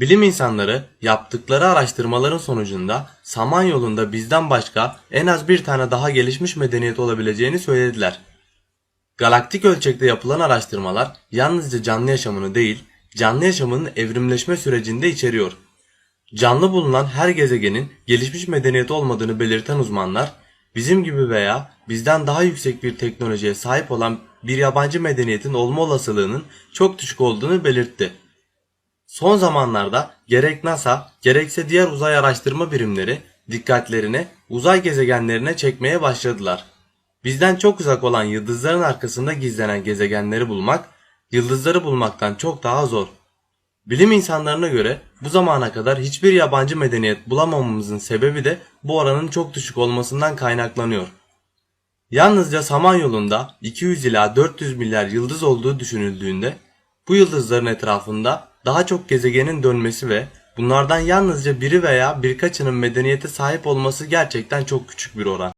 Bilim insanları yaptıkları araştırmaların sonucunda Samanyolu'nda bizden başka en az bir tane daha gelişmiş medeniyet olabileceğini söylediler. Galaktik ölçekte yapılan araştırmalar yalnızca canlı yaşamını değil, canlı yaşamının evrimleşme sürecinde içeriyor. Canlı bulunan her gezegenin gelişmiş medeniyet olmadığını belirten uzmanlar, bizim gibi veya bizden daha yüksek bir teknolojiye sahip olan bir yabancı medeniyetin olma olasılığının çok düşük olduğunu belirtti. Son zamanlarda gerek NASA gerekse diğer uzay araştırma birimleri dikkatlerini uzay gezegenlerine çekmeye başladılar. Bizden çok uzak olan yıldızların arkasında gizlenen gezegenleri bulmak, yıldızları bulmaktan çok daha zor. Bilim insanlarına göre bu zamana kadar hiçbir yabancı medeniyet bulamamamızın sebebi de bu oranın çok düşük olmasından kaynaklanıyor. Yalnızca Samanyolu'nda 200 ila 400 milyar yıldız olduğu düşünüldüğünde bu yıldızların etrafında daha çok gezegenin dönmesi ve bunlardan yalnızca biri veya birkaçının medeniyete sahip olması gerçekten çok küçük bir oran.